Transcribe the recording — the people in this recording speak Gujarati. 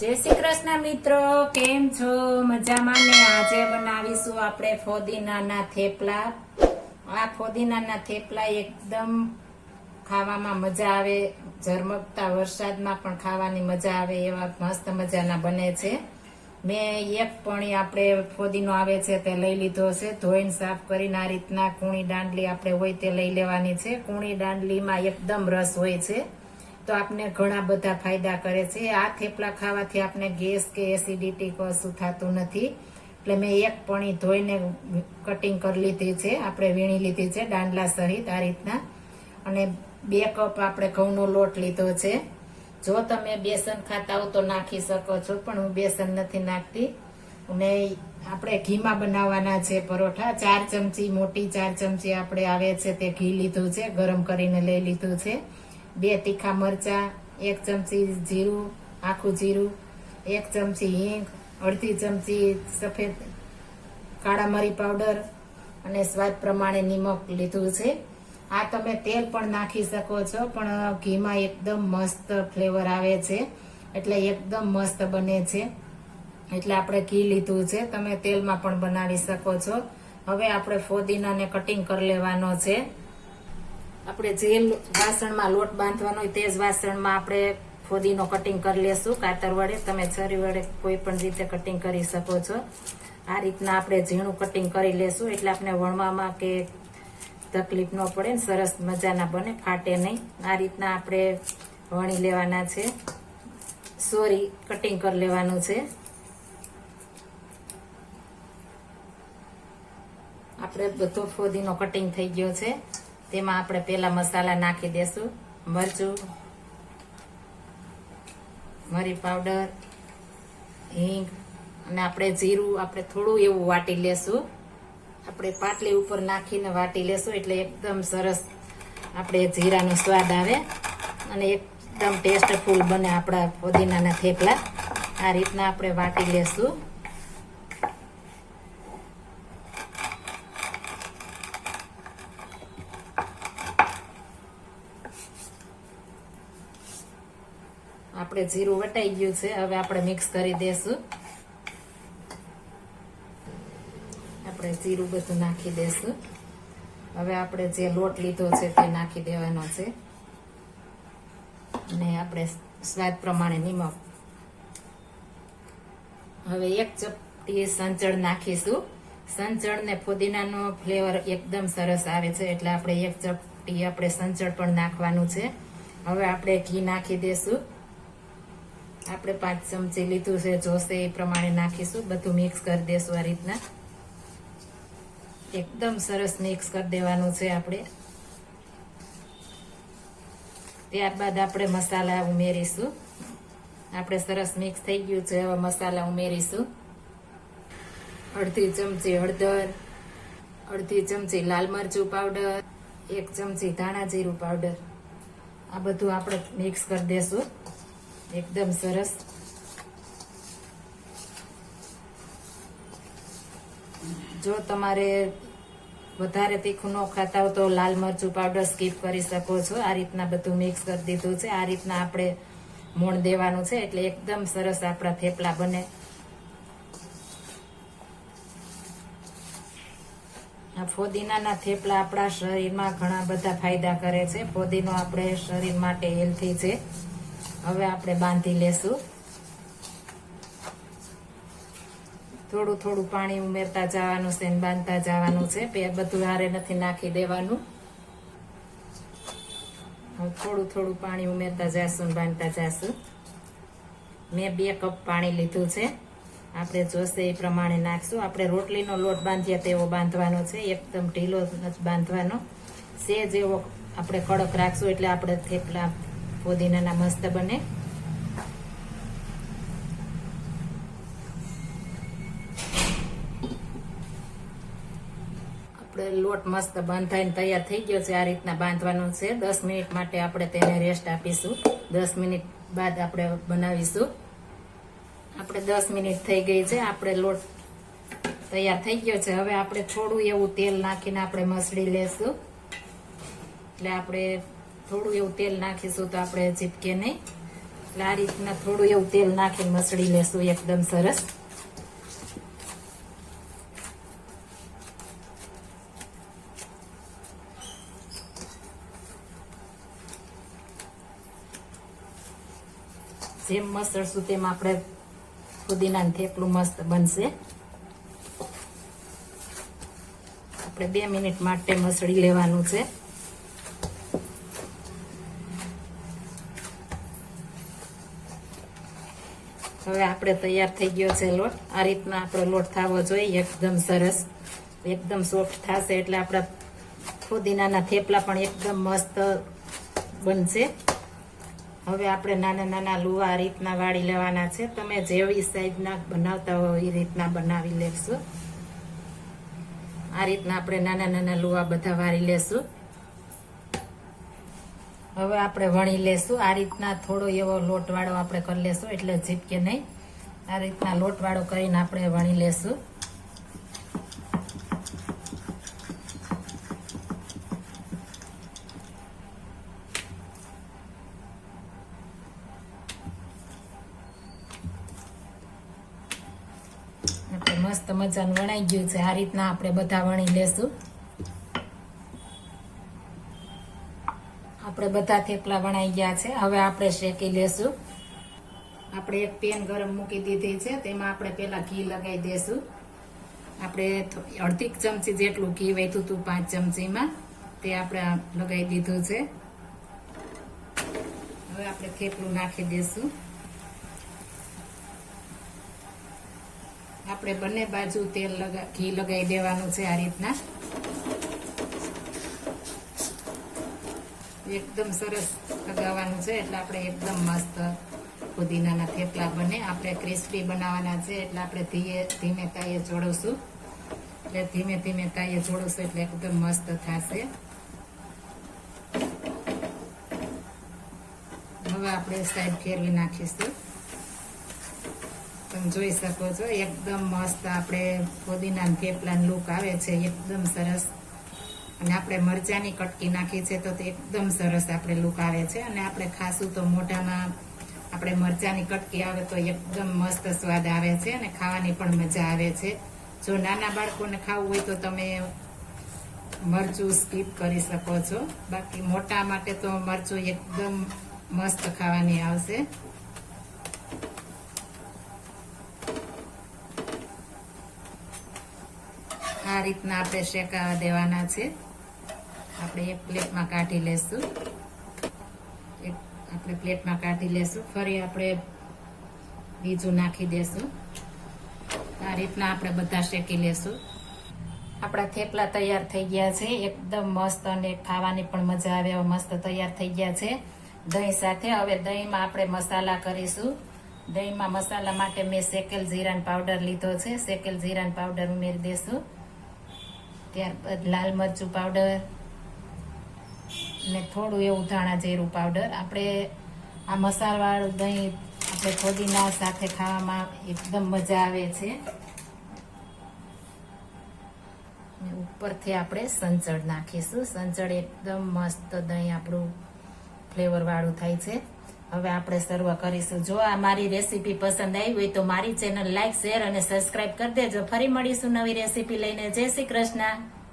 જય શ્રી કૃષ્ણ મિત્રો, કેમ છો? મજામાં ને? આજે બનાવીશું આપણે ફોદીનાના થેપલા. આ ફોદીનાના થેપલા એકદમ ખાવામાં મજા આવે. ઝરમકતા વરસાદમાં પણ ખાવાની મજા આવે, એવા મસ્ત મજાના બને છે. મેં એક પણી આપણે ફોદીનો આવે છે તે લઈ લીધો છે ધોઈને સાફ કરીને આ રીતના કૂણી દાંડલી આપણે હોય તે લઈ લેવાની છે. કૂણી દાંડલીમાં એકદમ રસ હોય છે. તો આપને ઘણા બધા ફાયદા કરે છે. આ થેપલા ખાવાથી આપને ગેસ કે એસિડિટી કશું થતું નથી. એટલે મેં એક પણી ધોઈને કટિંગ કરી લીધી છે. આપણે વીણી લીધી છે દાંડલા સહિત આ રીતના. અને બે કપ આપણે ઘઉંનો લોટ લીધો છે. જો તમે બેસન ખાતા હો તો નાખી શકો છો, પણ હું બેસન નથી નાખતી. અને આપણે ઘીમાં બનાવવાના છે પરોઠા. ચાર ચમચી, મોટી ચાર ચમચી આપણે આવે છે તે ઘી લીધું છે, ગરમ કરીને લઈ લીધું છે. બે તીખા મરચા, એક ચમચી જીરું, આખું જીરું, એક ચમચી હિંગ, અડધી ચમચી સફેદ કાળા મરી પાવડર અને સ્વાદ પ્રમાણે નિમક લીધું છે. આ તમે તેલ પણ નાખી શકો છો, પણ ઘીમાં એકદમ મસ્ત ફ્લેવર આવે છે. એટલે એકદમ મસ્ત બને છે. એટલે આપણે ઘી લીધું છે. તમે તેલમાં પણ બનાવી શકો છો. હવે આપણે ફોદીનાને કટિંગ કરી લેવાનો છે. આપણે જે વાસણમાં લોટ બાંધવાનો હોય તે જ વાસણમાં આપણે ફોદીનો કટિંગ કરી લેશું, કાતર વડે. તમે છરી વડે કોઈ પણ રીતે કટિંગ કરી શકો છો. આ રીતના આપણે ઝીણું કટિંગ કરી લેશું, એટલે આપણે વણવામાં કે તકલીફ ન પડે ને સરસ મજાના બને, ફાટે નહીં. આ રીતના આપણે વણી લેવાના છે. સોરી કટિંગ કરી લેવાનું છે. આપણે બધો ફોદીનો કટિંગ થઈ ગયો છે. તેમાં આપણે પેલા મસાલા નાખી દેશું. મરચું, મરી પાવડર, હિંગ અને આપણે જીરું આપણે થોડું એવું વાટી લેશું. આપણે પાટલી ઉપર નાખીને વાટી લેશું એટલે એકદમ સરસ આપણે જીરાનો સ્વાદ આવે અને એકદમ ટેસ્ટફુલ બને આપણા પુદીનાના થેપલા. આ રીતના આપણે વાટી લેશું. આપણે જીરું વટાઈ ગયું છે. હવે આપણે મિક્સ કરી દેશું. આપણે જીરું બધું નાખી દેશું. હવે આપણે જે લોટ લીધો છે તે નાખી દેવાનો છે. અને આપણે સ્વાદ પ્રમાણે નિમક. હવે એક ચપટી સંચળ નાખીશું. સંચળ ને ફુદીનાનો ફ્લેવર એકદમ સરસ આવે છે. એટલે આપણે એક ચપટી આપણે સંચળ પણ નાખવાનું છે. હવે આપણે ઘી નાખી દેશું. આપણે પાંચ ચમચી લીધું છે જોશે એ પ્રમાણે નાખીશું. બધું મિક્સ કરી દેશું આ રીતના. એકદમ સરસ મિક્સ કરી દેવાનું છે આપણે. ત્યારબાદ આપણે મસાલા ઉમેરીશું. આપણે સરસ મિક્સ થઈ ગયું છે, હવે મસાલા ઉમેરીશું. અડધી ચમચી હળદર, અડધી ચમચી લાલ મરચું પાવડર, એક ચમચી ધાણા જીરું પાવડર. આ બધું આપણે મિક્સ કરી દેશું. એકદમ સરસ જો તમારે વધારે તીખું ન ખાતા હો તો લાલ મરચું પાવડર સ્કીપ કરી શકો છો. આ રીતના બધું મિક્સ કરી દીધું છે. આ રીતના આપણે મોણ દેવાનું છે એટલે એકદમ સરસ આપણા થેપલા બને. આ ફોદીનાના થેપલા આપણા શરીરમાં ઘણા બધા ફાયદા કરે છે. ફોદીનો આપણે શરીર માટે હેલ્થી છે. હવે આપણે બાંધી લેશું. થોડું થોડું પાણી ઉમેરતા જવાનું છે બાંધતા જવાનું છે. પે બધું હારે નથી નાખી દેવાનું. થોડું થોડું પાણી ઉમેરતા જશું બાંધતા જશું. મેં બે કપ પાણી લીધું છે. આપણે જોશે એ પ્રમાણે નાખશું. આપણે રોટલીનો લોટ બાંધીએ તેવો બાંધવાનો છે. એકદમ ઢીલો જ બાંધવાનો. સેજ એવો આપણે કડક રાખશું એટલે આપણે થેપલા પુદીનાના મસ્ત બને. આપણે લોટ મસ્ત બાંધાઈને તૈયાર થઈ ગયો છે. આ રીતના બાંધવાનો છે. દસ મિનિટ માટે આપણે તેને રેસ્ટ આપીશું. દસ મિનિટ બાદ આપણે બનાવીશું. આપણે દસ મિનિટ થઈ ગઈ છે. આપણે લોટ તૈયાર થઈ ગયો છે. હવે આપણે થોડું એવું તેલ નાખીને આપણે મસળી લેશું. એટલે આપણે થોડું એવું તેલ નાખીશું તો આપણે ચીપકે નહીં. એટલે આ રીતના થોડું એવું તેલ નાખી મસળી લેશું એકદમ સરસ. જેમ મસળશું તેમ આપણે ફુદીના થેપલું મસ્ત બનશે. આપણે બે મિનિટ માટે મસળી લેવાનું છે. હવે આપણે તૈયાર થઈ ગયો છે લોટ. આ રીતના આપણો લોટ થવો જોઈએ. એકદમ સરસ. એકદમ સોફ્ટ થશે એટલે આપણા ફુદીનાના થેપલા પણ એકદમ મસ્ત બનશે. હવે આપણે નાના નાના લુવા આ રીતના વાળી લેવાના છે. તમે જેવી સાઈઝના બનાવતા હો એ રીતના બનાવી લેશો. આ રીતના આપણે નાના નાના લુવા બધા વાળી લેશું. હવે આપણે વણી લેશું. આ રીતના થોડો એવો લોટવાળો આપણે કરી લેશું, એટલે ઝીપકે નહીં. આ રીતના લોટવાળો કરીને આપણે વણી લેશું. મસ્ત મજાનું વણાઈ ગયું છે. આ રીતના આપણે બધા વણી લેશું. આપણે બધા થેપલા વણાઈ ગયા છે. હવે આપણે શેકી લેશું. આપણે એક પેન ગરમ મૂકી દીધી છે. તેમાં આપણે પેલા ઘી લગાવી દેશું. આપણે અડધી ચમચી જેટલું ઘી વહેતું હતું પાંચ ચમચીમાં. તે આપણે લગાવી દીધું છે. હવે આપણે થેપલું નાખી દેશું. આપણે બંને બાજુ તેલ લગા, ઘી લગાવી દેવાનું છે આ રીતના. એકદમ સરસ લગાવવાનું છે, એટલે આપણે એકદમ મસ્ત પુદીનાના થેપલા બને. આપણે ક્રિસ્પી બનાવવાના છે, એટલે આપણે ધીએ ધીમે તાઈએ જોડવશું. એટલે ધીમે ધીમે તાઈએ જોડવશું, એટલે એકદમ મસ્ત થશે. હવે આપણે સાઈડ ફેરવી નાખીશું. તમે જોઈ શકો છો, એકદમ મસ્ત આપણે પુદીના થેપલા લુક આવે છે, એકદમ સરસ. અને આપણે મરચાની કટકી નાખી છે તો એકદમ સરસ આપણે લુક આવે છે. અને આપણે ખાશું તો મોઢામાં આપણે મરચાની કટકી આવે તો એકદમ મસ્ત સ્વાદ આવે છે અને ખાવાની પણ મજા આવે છે. જો નાના બાળકોને ખાવું હોય તો તમે મરચું સ્કીપ કરી શકો છો. બાકી મોટા માટે તો મરચું એકદમ મસ્ત ખાવાની આવશે. આ રીતના આપણે શેકાવા દેવાના છે. આપણે એક પ્લેટમાં કાઢી લેશું. એક આપણે પ્લેટમાં કાઢી લેશું. ફરી આપણે બીજું નાખી દેશું. આ રીતના આપણે બધા શેકી લેશું. આપણા થેપલા તૈયાર થઈ ગયા છે. એકદમ મસ્ત અને ખાવાની પણ મજા આવે એવા મસ્ત તૈયાર થઈ ગયા છે. દહીં સાથે હવે દહીંમાં આપણે મસાલા કરીશું. દહીંમાં મસાલા માટે મેં શેકેલ જીરાન પાવડર લીધો છે. શેકેલ જીરાન પાવડર ઉમેરી દેશું. ત્યારબાદ લાલ મરચું પાવડર ને થોડું એવું ધાણા જીરું પાવડર આપણે આ મસાલાવાળું દહીં આપણે ફોદીના સાથે ખાવામાં એકદમ મજા આવે છે. ઉપરથી આપણે સંચળ નાખીશું. સંચળ એકદમ મસ્ત દહીં આપણું ફ્લેવરવાળું થાય છે. હવે આપણે સર્વ કરીશું. જો આ મારી રેસીપી પસંદ આવી હોય તો મારી ચેનલ લાઈક, શેર અને સબસ્ક્રાઇબ કરી દેજો. ફરી મળીશું નવી રેસીપી લઈને. જય શ્રી કૃષ્ણ.